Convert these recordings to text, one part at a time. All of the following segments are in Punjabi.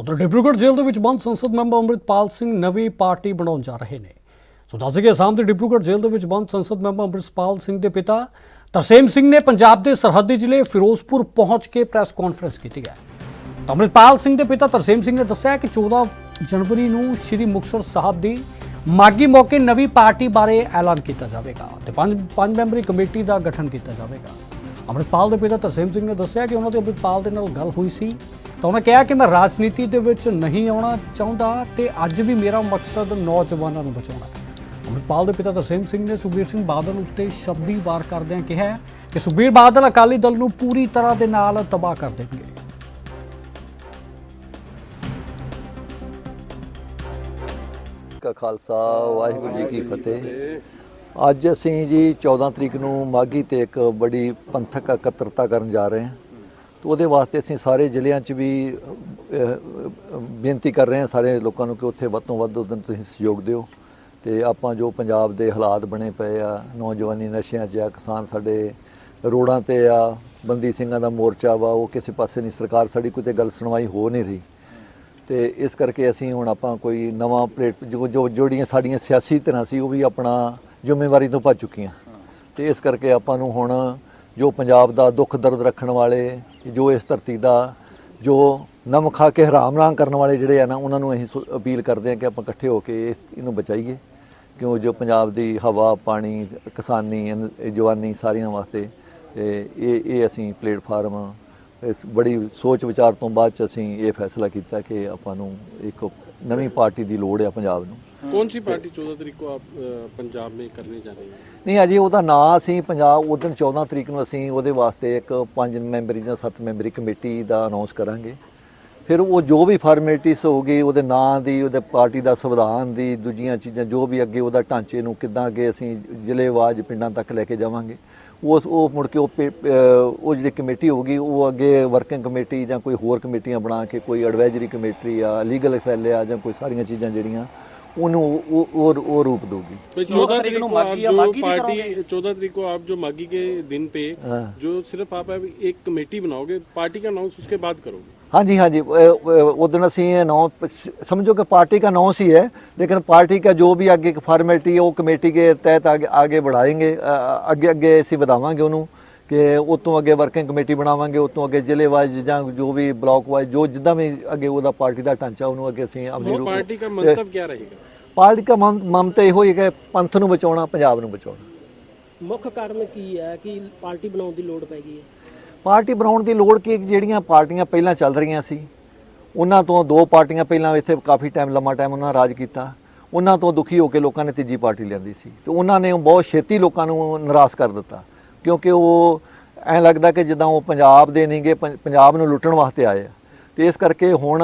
ਉਧਰ ਡਿਬਰੂਗੜ੍ਹ ਜੇਲ੍ਹ ਦੇ ਵਿੱਚ ਬੰਦ ਸੰਸਦ ਮੈਂਬਰ ਅੰਮ੍ਰਿਤਪਾਲ ਸਿੰਘ ਨਵੀਂ ਪਾਰਟੀ ਬਣਾਉਣ ਜਾ ਰਹੇ ਨੇ। ਸੋ ਦੱਸ ਦਈਏ, ਅਸਾਮ ਦੇ ਡਿਬਰੂਗੜ੍ਹ ਜੇਲ੍ਹ ਦੇ ਵਿੱਚ ਬੰਦ ਸੰਸਦ ਮੈਂਬਰ ਅੰਮ੍ਰਿਤਪਾਲ ਸਿੰਘ ਦੇ ਪਿਤਾ ਤਰਸੇਮ ਸਿੰਘ ਨੇ ਪੰਜਾਬ ਦੇ ਸਰਹੱਦੀ ਜ਼ਿਲ੍ਹੇ ਫਿਰੋਜ਼ਪੁਰ ਪਹੁੰਚ ਕੇ ਪ੍ਰੈਸ ਕਾਨਫਰੰਸ ਕੀਤੀ ਹੈ। ਤਾਂ ਅੰਮ੍ਰਿਤਪਾਲ ਸਿੰਘ ਦੇ ਪਿਤਾ ਤਰਸੇਮ ਸਿੰਘ ਨੇ ਦੱਸਿਆ ਕਿ 14 ਜਨਵਰੀ ਨੂੰ ਸ੍ਰੀ ਮੁਕਤਸਰ ਸਾਹਿਬ ਦੀ ਮਾਗੀ ਮੌਕੇ ਨਵੀਂ ਪਾਰਟੀ ਬਾਰੇ ਐਲਾਨ ਕੀਤਾ ਜਾਵੇਗਾ ਤੇ ਪੰਜ ਪੰਜ ਮੈਂਬਰੀ ਕਮੇਟੀ ਦਾ ਗਠਨ ਕੀਤਾ ਜਾਵੇਗਾ। ਅੰਮ੍ਰਿਤਪਾਲ ਦੇ ਪਿਤਾ ਤਰਸੇਮ ਸਿੰਘ ਨੇ ਦੱਸਿਆ ਕਿ ਉਹਨਾਂ ਦੀ ਅੰਮ੍ਰਿਤਪਾਲ ਦੇ ਨਾਲ ਗੱਲ ਹੋਈ ਸੀ। ਤਾਂ ਉਹਨਾਂ ਕਿਹਾ ਕਿ ਮੈਂ ਰਾਜਨੀਤੀ ਦੇ ਵਿੱਚ ਨਹੀਂ ਆਉਣਾ ਚਾਹੁੰਦਾ ਤੇ ਅੱਜ ਵੀ ਮੇਰਾ ਮਕਸਦ ਨੌਜਵਾਨਾਂ ਨੂੰ ਬਚਾਉਣਾ। ਹੈ ਅੰਮ੍ਰਿਤਪਾਲ ਦੇ ਪਿਤਾ ਤਰਸੇਮ ਸਿੰਘ ਨੇ ਸੁਖਬੀਰ ਸਿੰਘ ਬਾਦਲ ਉੱਤੇ ਸ਼ਬਦੀ ਵਾਰ ਕਰਦਿਆਂ ਕਿਹਾ ਕਿ ਸੁਖਬੀਰ ਬਾਦਲ ਅਕਾਲੀ ਦਲ ਨੂੰ ਪੂਰੀ ਤਰ੍ਹਾਂ ਦੇ ਨਾਲ ਤਬਾਹ ਕਰ ਦੇਣਗੇ। ਕਾ ਖਾਲਸਾ, ਵਾਹਿਗੁਰੂ ਜੀ ਕੀ ਫਤਿਹ। ਅੱਜ ਅਸੀਂ ਜੀ 14 ਤਰੀਕ ਨੂੰ ਮਾਗੀ ਤੇ ਇੱਕ ਬੜੀ ਪੰਥਕ ਇਕੱਤਰਤਾ ਕਰਨ ਜਾ ਰਹੇ ਹਾਂ। ਤੇ ਉਹਦੇ ਵਾਸਤੇ ਅਸੀਂ ਸਾਰੇ ਜ਼ਿਲ੍ਹਿਆਂ 'ਚ ਵੀ ਬੇਨਤੀ ਕਰ ਰਹੇ ਹਾਂ ਸਾਰੇ ਲੋਕਾਂ ਨੂੰ ਕਿ ਉੱਥੇ ਵੱਧ ਤੋਂ ਵੱਧ ਉਸ ਦਿਨ ਤੁਸੀਂ ਸਹਿਯੋਗ ਦਿਓ। ਤੇ ਆਪਾਂ ਜੋ ਪੰਜਾਬ ਦੇ ਹਾਲਾਤ ਬਣੇ ਪਏ ਆ, ਨੌਜਵਾਨੀ ਨਸ਼ਿਆਂ 'ਚ ਆ, ਕਿਸਾਨ ਸਾਡੇ ਰੋਡਾਂ ਤੇ ਆ, ਬੰਦੀ ਸਿੰਘਾਂ ਦਾ ਮੋਰਚਾ ਵਾ, ਉਹ ਕਿਸੇ ਪਾਸੇ ਨਹੀਂ, ਸਰਕਾਰ ਸਾਡੀ ਕੋਈ ਤੇ ਗੱਲ ਸੁਣਵਾਈ ਹੋ ਨਹੀਂ ਰਹੀ। ਤੇ ਇਸ ਕਰਕੇ ਅਸੀਂ ਹੁਣ ਆਪਾਂ ਕੋਈ ਨਵਾਂ ਪਲੇਟ, ਜੋ ਜੋ, ਜਿਹੜੀਆਂ ਸਾਡੀਆਂ ਸਿਆਸੀ ਤਰ੍ਹਾਂ ਸੀ, ਉਹ ਵੀ ਆਪਣਾ ਜ਼ਿੰਮੇਵਾਰੀ ਤੋਂ ਭੱਜ ਚੁੱਕੀਆਂ। ਤੇ ਇਸ ਕਰਕੇ ਆਪਾਂ ਨੂੰ ਹੁਣ ਜੋ ਪੰਜਾਬ ਦਾ ਦੁੱਖ ਦਰਦ ਰੱਖਣ ਵਾਲੇ, ਜੋ ਇਸ ਧਰਤੀ ਦਾ, ਜੋ ਨਮ ਖਾ ਕੇ ਹਰਾਮ ਨਾ ਕਰਨ ਵਾਲੇ ਜਿਹੜੇ ਆ ਨਾ, ਉਹਨਾਂ ਨੂੰ ਅਸੀਂ ਸੁ- ਅਪੀਲ ਕਰਦੇ ਹਾਂ ਕਿ ਆਪਾਂ ਇਕੱਠੇ ਹੋ ਕੇ ਇਸ- ਇਹਨੂੰ ਬਚਾਈਏ। ਕਿਉਂ ਜੋ ਪੰਜਾਬ ਦੀ ਹਵਾ, ਪਾਣੀ, ਕਿਸਾਨੀ ਜਵਾਨੀ ਸਾਰੀਆਂ ਵਾਸਤੇ ਇਹ ਇਹ ਅਸੀਂ ਪਲੇਟਫਾਰਮ, ਇਸ ਬੜੀ ਸੋਚ ਵਿਚਾਰ ਤੋਂ ਬਾਅਦ ਚ ਅਸੀਂ ਇਹ ਫੈਸਲਾ ਕੀਤਾ ਕਿ ਆਪਾਂ ਨੂੰ ਇੱਕ ਨਵੀਂ ਪਾਰਟੀ ਦੀ ਲੋੜ ਆ ਪੰਜਾਬ ਨੂੰ कौन सी पार्टी चौदह तारीख को आप अ, पंजाब में करने जा रहे हैं ਨਹੀਂ ਅਜੇ ਉਹਦਾ ਨਾਂ ਅਸੀਂ ਪੰਜਾਬ ਉਦੋਂ 14 ਤਰੀਕ ਨੂੰ ਅਸੀਂ ਉਹਦੇ ਵਾਸਤੇ ਇੱਕ ਪੰਜ ਮੈਂਬਰੀ ਜਾਂ ਸੱਤ ਮੈਂਬਰੀ ਕਮੇਟੀ ਦਾ ਅਨਾਉਂਸ ਕਰਾਂਗੇ ਫਿਰ ਉਹ ਜੋ ਵੀ ਫਾਰਮੈਲਿਟੀਸ ਹੋਊਗੀ ਉਹਦੇ ਨਾਂ ਦੀ ਉਹਦੇ ਪਾਰਟੀ ਦਾ ਸੰਵਿਧਾਨ ਦੀ ਦੂਜੀਆਂ ਚੀਜ਼ਾਂ ਜੋ ਵੀ ਅੱਗੇ ਉਹਦਾ ਢਾਂਚੇ ਨੂੰ ਕਿੱਦਾਂ ਅੱਗੇ ਅਸੀਂ ਜ਼ਿਲ੍ਹੇਵਾਜ ਪਿੰਡਾਂ ਤੱਕ ਲੈ ਕੇ ਜਾਵਾਂਗੇ ਉਸ ਉਹ ਮੁੜ ਕੇ ਉਹ ਪੇ- ਅਹ ਉਹ ਜਿਹੜੀ ਕਮੇਟੀ ਹੋਊਗੀ ਉਹ ਅੱਗੇ ਵਰਕਿੰਗ ਕਮੇਟੀ ਜਾਂ ਕੋਈ ਹੋਰ ਕਮੇਟੀਆਂ ਬਣਾ ਕੇ ਕੋਈ ਐਡਵਾਈਜ਼ਰੀ ਕਮੇਟੀ ਆ ਲੀਗਲ ਸੈੱਲ ਆ ਜਾਂ ਕੋਈ ਸਾਰੀਆਂ ਚੀਜ਼ਾਂ ਜਿਹੜੀਆਂ ਉਹਨੂੰ ਉਹ ਉਹ ਉਹ ਰੂਪ ਦਊਗੀ भाई चौदह तारीख को आप जो पार्टी चौदह तारीख को आप जो मागी के दिन पे हाँ। जो सिर्फ आप अब एक कमेटी बनाओगे पार्टी का अनाउंस उसके बाद करोगे ਹਾਂਜੀ ਹਾਂਜੀ उस दिन ਅਸੀਂ नौ समझो कि पार्टी का नौ ही है लेकिन पार्टी का जो भी आगे फॉर्मेलिटी है वो कमेटी के तहत आगे आगे बढ़ाएंगे अ, ਅੱਗੇ ਅੱਗੇ ਅਸੀਂ ਵਧਾਵਾਂਗੇ ਉਹਨੂੰ ਕਿ ਉਤੋਂ ਅੱਗੇ ਵਰਕਿੰਗ ਕਮੇਟੀ ਬਣਾਵਾਂਗੇ ਉਤੋਂ ਅੱਗੇ ਜ਼ਿਲ੍ਹੇ ਵਾਈਜ਼ ਜਾਂ ਜੋ ਵੀ ਬਲਾਕ ਵਾਈਜ਼ ਜੋ ਜਿੱਦਾਂ ਵੀ ਅੱਗੇ ਉਹਦਾ ਪਾਰਟੀ ਦਾ ਢਾਂਚਾ ਉਹਨੂੰ ਅੱਗੇ ਅਸੀਂ ਆਪਣੀ वो ਰੂਪ पार्टी का मंतव्य क्या रहेगा ਪਾਰਟੀ ਦਾ ਮਮ- ਮਮਤਾ ਇਹੋ ਹੀ ਹੈ ਕਿ ਪੰਥ ਨੂੰ ਬਚਾਉਣਾ ਪੰਜਾਬ ਨੂੰ ਬਚਾਉਣਾ ਮੁੱਖ ਕਾਰਨ ਕੀ ਹੈ ਕਿ ਪਾਰਟੀ ਬਣਾਉਣ ਦੀ ਲੋੜ ਪੈ ਗਈ ਹੈ ਪਾਰਟੀ ਬਣਾਉਣ ਦੀ ਲੋੜ ਕੀ ਜਿਹੜੀਆਂ ਪਾਰਟੀਆਂ ਪਹਿਲਾਂ ਚੱਲ ਰਹੀਆਂ ਸੀ ਉਹਨਾਂ ਤੋਂ ਦੋ ਪਾਰਟੀਆਂ ਪਹਿਲਾਂ ਇੱਥੇ ਕਾਫੀ ਟਾਈਮ ਲੰਮਾ ਟਾਈਮ ਉਹਨਾਂ ਰਾਜ ਕੀਤਾ। ਉਹਨਾਂ ਤੋਂ ਦੁਖੀ ਹੋ ਕੇ ਲੋਕਾਂ ਨੇ ਤੀਜੀ ਪਾਰਟੀ ਲਿਆਂਦੀ ਸੀ। ਤੇ ਉਹਨਾਂ ਨੇ ਬਹੁਤ ਛੇਤੀ ਲੋਕਾਂ ਨੂੰ ਨਿਰਾਸ਼ ਕਰ ਦਿੱਤਾ। ਕਿਉਂਕਿ ਉਹ ਐਂ ਲੱਗਦਾ ਕਿ ਜਿੱਦਾਂ ਉਹ ਪੰਜਾਬ ਦੇ ਨਹੀਂਗੇ ਪੰਜਾਬ ਨੂੰ ਲੁੱਟਣ ਵਾਸਤੇ ਆਏ ਆ। ਤੇ ਇਸ ਕਰਕੇ ਹੁਣ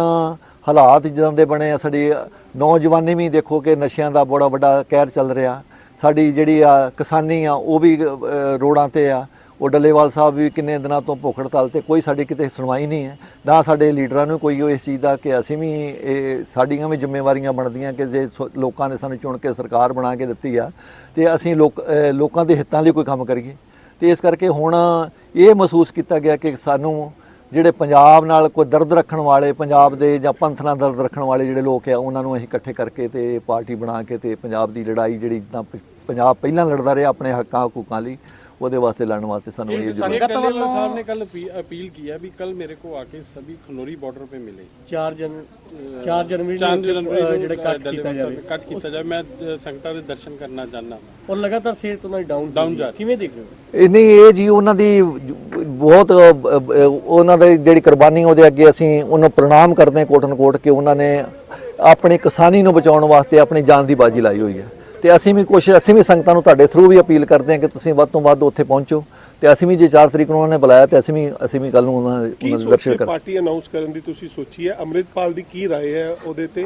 ਹਾਲਾਤ ਜਿੱਦਾਂ ਦੇ ਬਣੇ ਆ ਸਾਡੀ ਨੌਜਵਾਨੀ ਵੀ ਦੇਖੋ ਕਿ ਨਸ਼ਿਆਂ ਦਾ ਬੜਾ ਵੱਡਾ ਕਹਿਰ ਚੱਲ ਰਿਹਾ। ਸਾਡੀ ਜਿਹੜੀ ਆ ਕਿਸਾਨੀ ਆ ਉਹ ਵੀ ਅ, ਰੋਡਾਂ ਤੇ ਆ। ਉਹ ਡੱਲੇਵਾਲ ਸਾਹਿਬ ਵੀ ਕਿੰਨੇ ਦਿਨਾਂ ਤੋਂ ਭੁੱਖ ਹੜਤਾਲ ਤੇ ਕੋਈ ਸਾਡੀ ਕਿਤੇ ਸੁਣਵਾਈ ਨਹੀਂ ਹੈ, ਨਾ ਸਾਡੇ ਲੀਡਰਾਂ ਨੂੰ ਕੋਈ ਇਸ ਚੀਜ਼ ਦਾ ਕਿ ਅਸੀਂ ਵੀ ਇਹ ਸਾਡੀਆਂ ਵੀ ਜ਼ਿੰਮੇਵਾਰੀਆਂ ਬਣਦੀਆਂ ਕਿ ਜੇ ਸੋ- ਲੋਕਾਂ ਨੇ ਸਾਨੂੰ ਚੁਣ ਕੇ ਸਰਕਾਰ ਬਣਾ ਕੇ ਦਿੱਤੀ ਆ, ਤੇ ਅਸੀਂ ਲੋਕ ਲੋਕਾਂ ਦੇ ਹਿੱਤਾਂ ਲਈ ਕੋਈ ਕੰਮ ਕਰੀਏ। ਤੇ ਇਸ ਕਰਕੇ ਹੁਣ ਇਹ ਮਹਿਸੂਸ ਕੀਤਾ ਗਿਆ ਕਿ ਸਾਨੂੰ ਜਿਹੜੇ ਪੰਜਾਬ ਨਾਲ ਕੋਈ ਦਰਦ ਰੱਖਣ ਵਾਲੇ, ਪੰਜਾਬ ਦੇ ਜਾਂ ਪੰਥ ਨਾਲ ਦਰਦ ਰੱਖਣ ਵਾਲੇ ਜਿਹੜੇ ਲੋਕ ਆ, ਉਹਨਾਂ ਨੂੰ ਅਸੀਂ ਇਕੱਠੇ ਕਰਕੇ ਤੇ ਪਾਰਟੀ ਬਣਾ ਕੇ ਤੇ ਪੰਜਾਬ ਦੀ ਲੜਾਈ ਜਿਹੜੀ ਤਾਂ ਪ- ਪੰਜਾਬ ਪਹਿਲਾਂ ਲੜਦਾ ਰਿਹਾ ਆਪਣੇ ਹੱਕਾਂ ਹਕੂਕਾਂ ਲਈ ਉਹਦੇ ਵਾਸਤੇ ਲੜਨ ਵਾਸਤੇ ਸਾਨੂੰ ਇਹ ਜ਼ਰੂਰਤ ਸੰਗਤ ਵੱਲੋਂ ਸਾਹਿਬ ਨੇ ਕੱਲ ਅਪੀਲ ਕੀਆ ਵੀ ਕੱਲ ਮੇਰੇ ਕੋ ਆ ਕੇ ਸਭੀ ਖਨੋਰੀ ਬਾਰਡਰ ਪੇ ਮਿਲੇ। 4 ਜਨ 4 ਜਨਵਰੀ ਨੂੰ ਜਿਹੜਾ ਕੱਟ ਕੀਤਾ ਜਾਵੇ। ਕੱਟ ਕੀਤਾ ਜਾਵੇ। ਮੈਂ ਸੰਗਤਾਂ ਦੇ ਦਰਸ਼ਨ ਕਰਨਾ ਚਾਹਨਾ ਔਰ ਲਗਾਤਾਰ ਸੇਰ ਤੋਂ ਡਾਊਨ ਡਾਊਨ ਜਾ ਕਿਵੇਂ ਦੇਖ ਰਹੇ ਹੋ? ਨਹੀਂ ਇਹ ਜੀ ਉਹਨਾਂ ਦੀ ਬਹੁਤ ਉਹਨਾਂ ਦੀ ਜਿਹੜੀ ਕੁਰਬਾਨੀ ਉਹਦੇ ਅੱਗੇ ਅਸੀਂ ਉਹਨੂੰ ਪ੍ਰਣਾਮ ਕਰਦੇ ਕੋਟਨ ਕੋਟ ਕਿ ਉਹਨਾਂ ਨੇ ਆਪਣੀ ਕਿਸਾਨੀ ਨੂੰ ਬਚਾਉਣ ਵਾਸਤੇ ਆਪਣੀ ਜਾਨ ਦੀ ਬਾਜੀ ਲਾਈ ਹੋਈ ਹੈ। ਤੇ ਅਸੀਂ ਵੀ ਕੁਛ ਅਸੀਂ ਵੀ ਸੰਗਤਾਂ ਨੂੰ ਤੁਹਾਡੇ ਥਰੂ ਵੀ ਅਪੀਲ ਕਰਦੇ ਹਾਂ ਕਿ ਤੁਸੀਂ ਵੱਧ ਤੋਂ ਵੱਧ ਉੱਥੇ ਪਹੁੰਚੋ ਤੇ ਅਸੀਂ ਵੀ ਜੇ 4 ਤਰੀਕ ਨੂੰ ਉਹਨਾਂ ਨੇ ਬੁਲਾਇਆ ਤੇ ਅਸੀਂ ਵੀ ਅਸੀਂ ਵੀ ਕੱਲ ਨੂੰ ਉਹਨਾਂ ਦੇ ਕੀ ਉਹਨਾਂ ਦੇ ਸੋਚ ਦਰਸ਼ਨ ਕੇ ਕਰ ਪਾਰਟੀ ਅਨਾਉਂਸ ਕਰਨ ਦੀ ਤੁਸੀਂ ਸੋਚੀ ਹੈ ਅੰਮ੍ਰਿਤਪਾਲ ਦੀ ਕੀ رائے ਹੈ ਉਹਦੇ ਤੇ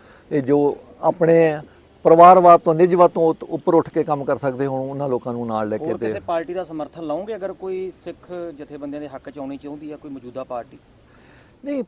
ਇਹ ਜੋ ਆਪਣੇ ਪਰਿਵਾਰਵਾਦ ਤੋਂ ਨਿੱਜਵਾਦ ਤੋਂ ਉੱਪਰ ਉੱਠ ਕੇ ਕੰਮ ਕਰ ਸਕਦੇ ਹੋਣ ਉਹਨਾਂ ਲੋਕਾਂ ਨੂੰ ਨਾਲ ਲੈ ਕੇ ਤੇ ਕਿਸੇ ਪਾਰਟੀ ਦਾ ਸਮਰਥਨ ਲਓਗੇ ਅਗਰ ਕੋਈ ਸਿੱਖ ਜਥੇਬੰਦੀਆਂ ਦੇ ਹੱਕ ਚ ਆਉਣੀ ਚਾਹੁੰਦੀ ਹੈ ਕੋਈ ਮੌਜੂਦਾ ਪਾਰਟੀ? ਨਹੀਂ